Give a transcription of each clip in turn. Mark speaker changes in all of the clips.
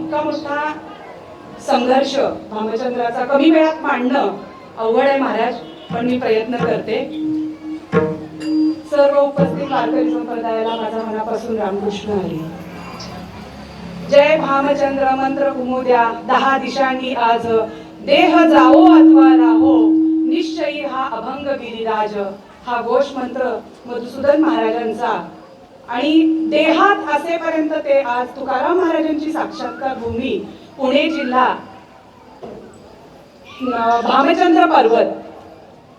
Speaker 1: इतका मोठा संघर्ष भामचंद्राचा कमी वेळात मांडणं अवघड आहे महाराज पण मी प्रयत्न करते. सर्व उपस्थित वारकरी संप्रदायाला माझा मनापासून रामकृष्ण हरी. जय भामचंद्र मंत्र घुमोद्या दहा दिशांनी आज देह जाओ अथवा राहो निश्चयी हा अभंग गिरिराज हा घोष मंत्र मधुसूदन महाराजांचा आणि देहात असेपर्यंत ते आज तुकाराम महाराजांची साक्षात्कार भूमी पुणे जिल्हा भामचंद्र पर्वत.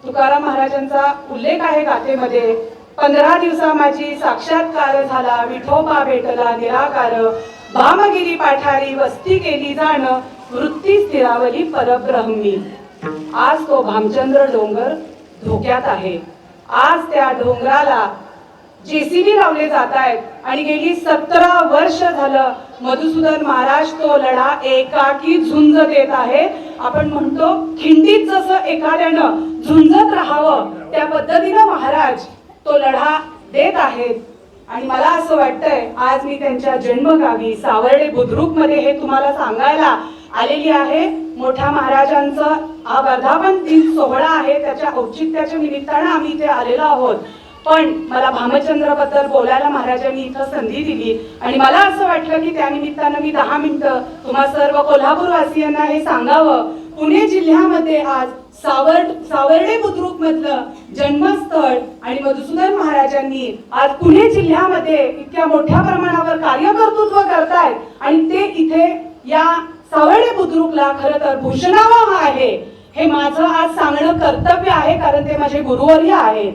Speaker 1: तुकाराम महाराजांचा उल्लेख आहे गाथेमध्ये पंधरा दिवसा माझी साक्षात्कार झाला विठोबा भेटला निराकार भामगिरी पाठारी वस्ती केली जाण वृत्ती स्थिरावली परब्रह्मी. आज तो भामचंद्र डोंगर धोक्यात आहे. आज त्या डोंगराला जेसीबी लावले जात आहेत. आणि गेली सतरा वर्ष झालं मधुसूदन महाराज तो लढा एकाकी झुंज देत आहे. आपण म्हणतो खिंडीत जसं एखाद्यानं झुंजत राहावं त्या पद्धतीनं महाराज तो लढा देत आहेत. आणि मला असं वाटतंय आज मी त्यांच्या जन्मगावी सावर्डे बुद्रुकमध्ये हे तुम्हाला सांगायला आलेली आहे. मोठ्या महाराजांचा हा वर्धापन दिन सोहळा आहे. त्याच्या औचित्याच्या निमित्तानं आम्ही इथे आलेलो आहोत. पण मला भामचंद्रबद्दल बोलायला महाराजांनी इथं संधी दिली. आणि मला असं वाटलं की त्या निमित्तानं मी दहा मिनिटं तुम्हा सर्व कोल्हापूरवासियांना हे सांगावं. पुणे जिल्ह्यामध्ये आज सावर्ड सावर्डे बुद्रुक मधलं जन्मस्थळ आणि मधुसूदन महाराजांनी आज पुणे जिल्ह्यामध्ये इतक्या मोठ्या प्रमाणावर कार्यकर्तृत्व करतायत. आणि ते इथे या सावर्डे बुद्रुकला खरं तर भूषणावा आहे. हे माझं आज सांगणं कर्तव्य आहे कारण ते माझे गुरुवर्य आहेत.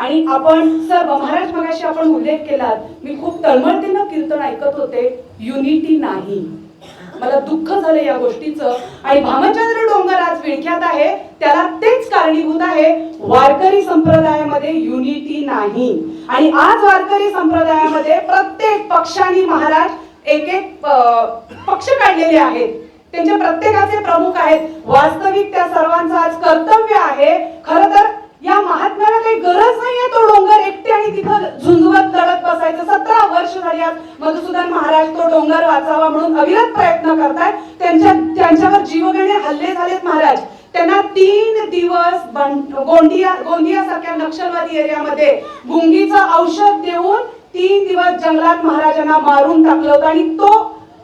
Speaker 1: आणि आपण सर्व महाराज मगाशी आपण उल्लेख केला मी खूप तळमळतीनं कीर्तन ऐकत होते युनिटी नाही. मला दुःख झालं या गोष्टीचं. आणि भामचंद्र डोंगर आज विळख्यात आहे त्याला तेच कारणीभूत आहे वारकरी संप्रदायामध्ये युनिटी नाही. आणि आज वारकरी संप्रदायामध्ये प्रत्येक पक्षाने महाराज एक एक पक्ष काढलेले आहेत. त्यांचे प्रत्येकाचे प्रमुख आहेत. वास्तविक त्या सर्वांचं आज कर्तव्य आहे. खरं तर या महात्म्याला काही डोंगर तिथं झुंजवत लढत बसायचं. सतरा वर्ष झाली आज मधुसूदन महाराज तो डोंगर वाचावा म्हणून अविरत प्रयत्न करतायत. त्यांच्या त्यांच्यावर जीवघेणे हल्ले झालेत महाराज. त्यांना तीन दिवस गोंदिया गोंदिया सारख्या नक्षलवादी एरियामध्ये गुंगीचं औषध देऊन तीन दिवस जंगलात महाराजांना मारून टाकलं होतं आणि तो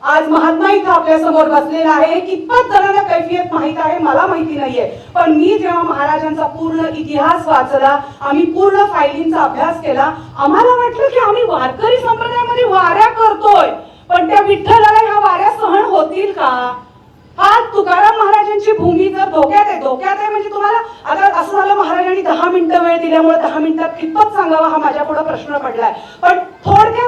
Speaker 1: आज महात्मा इथं आपल्यासमोर बसलेला आहे. कितपत जणांना कैफियत माहीत आहे मला माहिती नाहीये. पण मी जेव्हा महाराजांचा पूर्ण इतिहास वाचला आम्ही पूर्ण फायलींचा अभ्यास केला आम्हाला वाटलं की आम्ही वारकरी संप्रदायामध्ये वाऱ्या करतोय. पण त्या विठ्ठलाला ह्या वाऱ्या सहन होतील का? आज तुकाराम महाराजांची भूमी जर धोक्यात आहे धोक्यात आहे म्हणजे तुम्हाला आता असं झालं महाराजांनी दहा मिनिटं वेळ दिल्यामुळे दहा मिनिटात कितपत सांगावा हा माझ्या पुढे प्रश्न पडलाय. पण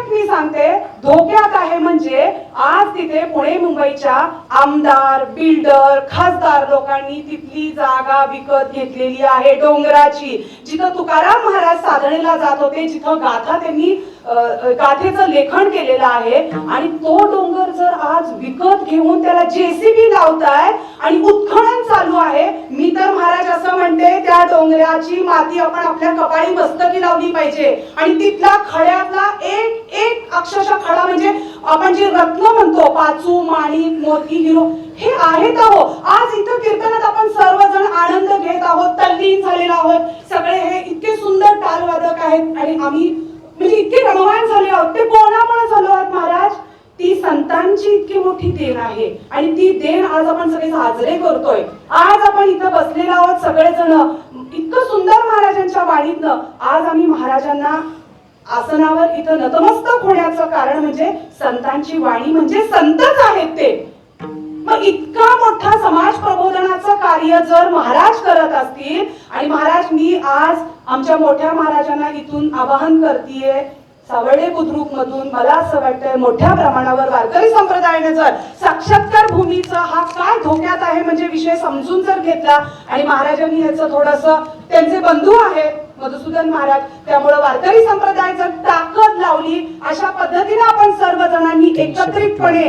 Speaker 1: मी सांगते धोक्यात आहे म्हणजे आज तिथे पुणे मुंबईच्या आमदार बिल्डर खासदार लोकांनी तिथली जागा विकत घेतलेली आहे डोंगराची. जिथं तुकाराम महाराज साधनेला जात होते जिथं गाथा त्यांनी गाथेचं लेखन केलेलं आहे आणि तो डोंगर जर आज विकत घेऊन त्याला जेसीबी लावताय आणि उत्खनन चालू आहे मी तर महाराज असं म्हणते त्या डोंगराची माती आपण आपल्या कपाळी मस्तकी लावली पाहिजे. आणि तिथला खड्यातला एक एक अक्षरशः खडा म्हणजे आपण जे रत्न म्हणतो पाचू माणिक मोती हिरो हे आहेत आहो आज इथं कीर्तनात आपण सर्वजण आनंद घेत आहोत तल्लीन झालेलो आहोत. सगळे हे इतके सुंदर टालवादक आहेत आणि आम्ही म्हणजे इतके रमवान झाले आहोत. ते कोणामुळे झालो आहोत महाराज? ती संतांची इतकी मोठी देण आहे. आणि ती देण आज आपण सगळे साजरे करतोय. आज आपण इथं बसलेलो आहोत सगळेजण इतकं सुंदर महाराजांच्या वाणीतनं आज आम्ही महाराजांना आसनावर इथं नतमस्तक होण्याचं कारण म्हणजे संतांची वाणी म्हणजे संतच आहेत ते. मग इतका मोठा समाज प्रबोधनाचं कार्य जर महाराज करत असतील आणि महाराज मी आज आमच्या मोठ्या महाराजांना इथून आवाहन करतीये सावर्डे बुद्रुक मधून मला असं वाटतंय मोठ्या प्रमाणावर वारकरी संप्रदायाने जर साक्षात्कार भूमीचा हा काय धोक्यात आहे म्हणजे विषय समजून जर घेतला आणि महाराजांनी याचं थोडस त्यांचे बंधू आहेत मधुसूदन महाराज त्यामुळे वारकरी संप्रदाय जर ताकद लावली अशा पद्धतीने आपण सर्वजणांनी एकत्रितपणे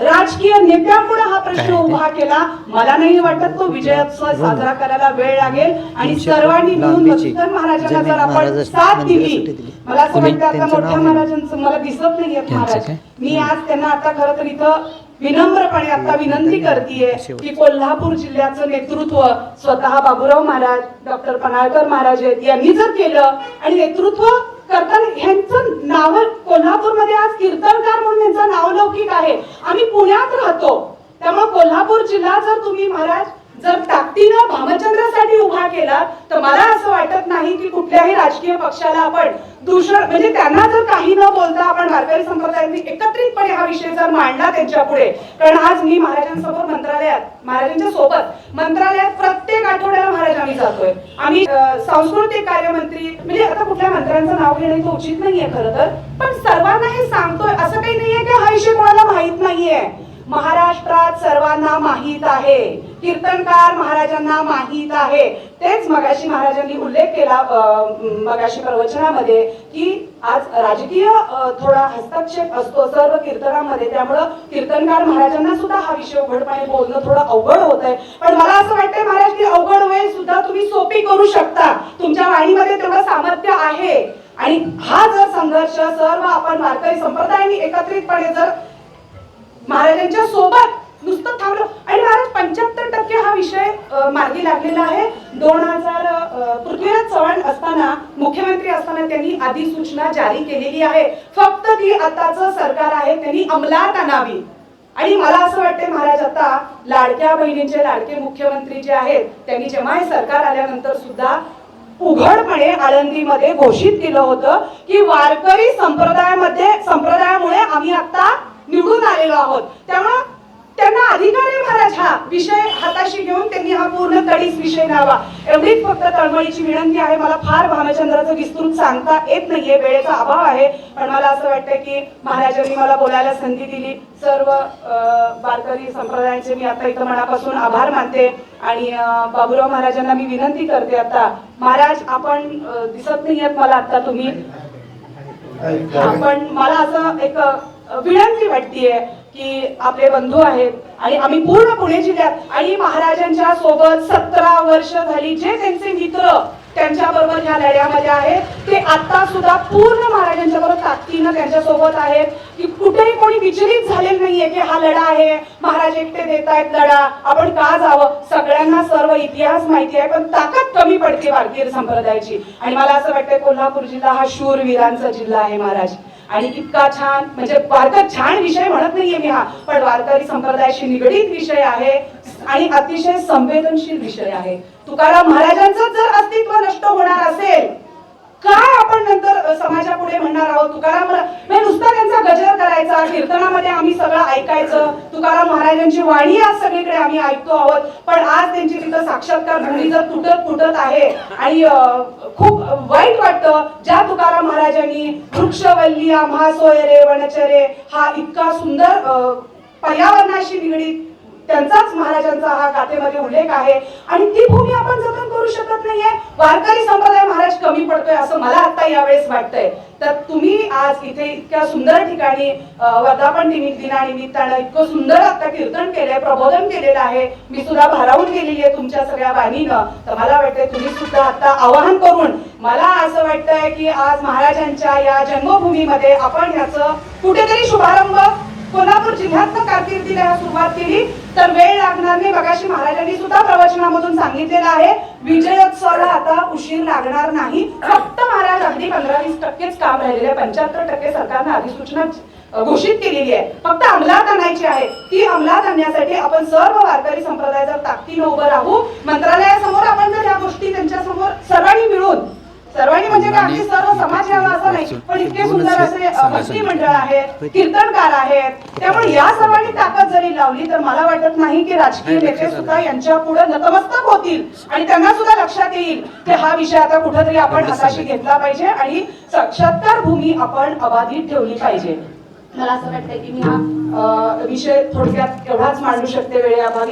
Speaker 1: राजकीय नेत्यांपुढे हा प्रश्न? उभा केला. मला नाही वाटत तो विजयोत्सव साजरा करायला वेळ लागेल. आणि सर्वांनी मिळून मधुसूदन महाराजांना जर आपण साथ दिली. मला असं वाटतं आता मोठ्या. महाराजांचं मला दिसत नाही
Speaker 2: त्यांचं
Speaker 1: महाराज? मी आज त्यांना आता खरं तर इथं विनम्रपणे आता विनंती करतीये की कोल्हापूर जिल्ह्याचं नेतृत्व स्वतः बाबूराव महाराज डॉक्टर पनाळकर महाराज आहेत. यांनी जर केलं आणि नेतृत्व करताना ह्यांचं नाव कोल्हापूरमध्ये आज कीर्तनकार म्हणून यांचं नावलौकिक आहे. आम्ही पुण्यात राहतो. त्यामुळे कोल्हापूर जिल्हा जर तुम्ही महाराज जर ताकदीनं भामचंद्रासाठी उभा केला तर मला असं वाटत नाही की कुठल्याही राजकीय पक्षाला आपण दूषण म्हणजे त्यांना जर काही न बोलता आपण वारकरी संप्रदायांनी एकत्रितपणे हा विषय जर मांडला त्यांच्या पुढे कारण आज मी महाराजांसमोर मंत्रालयात महाराजांच्या सोबत मंत्रालयात प्रत्येक आठवड्याला महाराज आम्ही जातोय. आम्ही सांस्कृतिक कार्यमंत्री म्हणजे आता कुठल्या मंत्र्यांचं नाव घेणं इथं उचित नाहीये खरं तर पण सर्वांना हे सांगतोय. असं काही नाहीये की हा विषय कोणाला माहीत नाहीये. महाराष्ट्रात सर्वांना माहीत आहे. कीर्तनकार महाराजांना माहीत आहे. तेच मगाशी महाराजांनी उल्लेख केला मगाशी प्रवचनामध्ये की आज राजकीय थोडा हस्तक्षेप असतो सर्व कीर्तनामध्ये. त्यामुळं कीर्तनकार महाराजांना सुद्धा हा विषय उघडपणे बोलणं थोडं अवघड होत आहे पण मला असं वाटतंय महाराज की अवघड वेळ सुद्धा तुम्ही सोपी करू शकता. तुमच्या वाणीमध्ये तेवढं सामर्थ्य आहे. आणि हा जर संघर्ष सर्व आपण वारकरी संप्रदायाने एकत्रितपणे जर महाराजांच्या सोबत नुसतं थांबलो. आणि महाराज पंच्याहत्तर टक्के हा विषय मार्गी लागलेला आहे. दोन हजार पृथ्वीराज चव्हाण असताना मुख्यमंत्री असताना त्यांनी अधिसूचना जारी केलेली आहे. फक्त ती आताचं सरकार आहे त्यांनी अंमलात आणावी. आणि मला असं वाटतंय महाराज आता लाडक्या बहिणींचे लाडके मुख्यमंत्री जे आहेत त्यांनी जेव्हा हे सरकार आल्यानंतर सुद्धा उघडपणे आळंदीमध्ये घोषित केलं होतं की वारकरी संप्रदायामध्ये संप्रदायामुळे आम्ही आता निवडून आलेलो आहोत. त्यामुळं त्यांना अधिकार आहे महाराज हा. विषय हाताशी घेऊन त्यांनी हा पूर्ण कडीच विषय न्यावा एवढीच फक्त तळमळीची विनंती आहे. मला फार भामचंद्राचं विस्तृत सांगता येत नाहीये. वेळेचा अभाव आहे. पण मला असं वाटतं की महाराजांनी मला बोलायला संधी दिली. सर्व वारकरी संप्रदायांचे मी आता इथं मनापासून आभार मानते. आणि बाबूराव महाराजांना मी विनंती करते आता. महाराज आपण दिसत नाही आहेत मला आता तुम्ही. आपण मला असं एक विनंती वाटतीये की आपले बंधू आहेत आणि आम्ही पूर्ण पुणे जिल्ह्यात आणि महाराजांच्या सोबत सतरा वर्ष झाली जे त्यांचे मित्र त्यांच्या बरोबर ह्या लढ्यामध्ये आहेत ते आता सुद्धा पूर्ण महाराजांच्या बरोबर ताकदीनं त्यांच्यासोबत आहेत. की कुठेही कोणी विचलित झालेलं नाहीये की हा लढा आहे महाराज एकटे देत आहेत लढा आपण का जावं? सगळ्यांना सर्व इतिहास माहिती आहे पण ताकद कमी पडते भारतीय संप्रदायाची. आणि मला असं वाटतं कोल्हापूर जिल्हा हा शूर वीरांचा जिल्हा आहे महाराज. आणि इतका छान म्हणजे वारकर छान विषय म्हणत नाहीये मी हा पण वारकरी संप्रदायाशी निगडीत विषय आहे आणि अतिशय संवेदनशील विषय आहे. तुकाराम महाराजांचं जर अस्तित्व नष्ट होणार असेल काय आपण नंतर समाजा समाजापुढे म्हणणार आहोत? तुकाराम म्हणजे नुसता त्यांचा गजर करायचा कीर्तनामध्ये आम्ही सगळं ऐकायचं तुकाराम महाराजांची वाणी आज सगळीकडे आम्ही ऐकतो आहोत. पण आज त्यांची तिथं साक्षात्कार भूमी जर तुटत तुटत आहे. आणि खूप वाईट वाटतं ज्या तुकाराम महाराजांनी वृक्षवल्ली आम्हा रे वनचरे हा इतका सुंदर पर्यावरणाशी निगडीत त्यांचाच महाराजांचा हा गाथेमध्ये उल्लेख आहे. आणि ती भूमी आपण जतन करू शकत नाहीये. वारकरी पडतोय असं मला आता यावेळेस वाटतंय. तर तुम्ही आज इथे इतक्या सुंदर ठिकाणी वर्धापन निमित्त दिनानिमित्तानं इतकं सुंदर आता कीर्तन केलंय प्रबोधन केलेलं आहे. मी सुद्धा भारावून गेलेली आहे तुमच्या सगळ्या वाणीनं तर मला वाटतंय तुम्ही सुद्धा आता आवाहन करून मला असं वाटतंय की आज महाराजांच्या या जन्मभूमीमध्ये आपण ह्याचं कुठेतरी शुभारंभ कोल्हापूर जिल्ह्यात कारकिर्दीला सुरुवात केली. तर वेळ लागणार नाही. बघाशी महाराजांनी सुद्धा प्रवचनामधून सांगितलेलं आहे. विजयोत्सवाला आता उशीर लागणार नाही. फक्त महाराज अगदी पंधरा वीस टक्केच काम राहिलेले आहे. पंच्याहत्तर टक्के सरकारनं अधिसूचना घोषित केलेली आहे. फक्त अंमलात आणायची आहे. ती अंमलात आणण्यासाठी आपण सर्व वारकरी संप्रदायाचा ताकदीनं उभं राहू. मंत्रालयासमोर आपण जर या गोष्टी त्यांच्यासमोर सर्वांनी मिळून सर्वांनी म्हणजे काय अगदी सर्व समाज यावा असं नाही पण इतके सुंदर असे भक्ती मंडळ आहेत कीर्तनकार आहेत. त्यामुळे या सर्वांनी ताकद जरी लावली तर मला वाटत नाही की राजकीय नेते सुद्धा यांच्या पुढे नतमस्तक होतील. आणि त्यांना सुद्धा लक्षात येईल की हा विषय आता कुठेतरी आपण हाताशी घेतला पाहिजे आणि साक्षात्कार भूमी आपण अबाधित ठेवली पाहिजे. मला असं वाटतं की मी हा विषय थोडक्यात एवढाच मांडू शकते वेळेअभावी.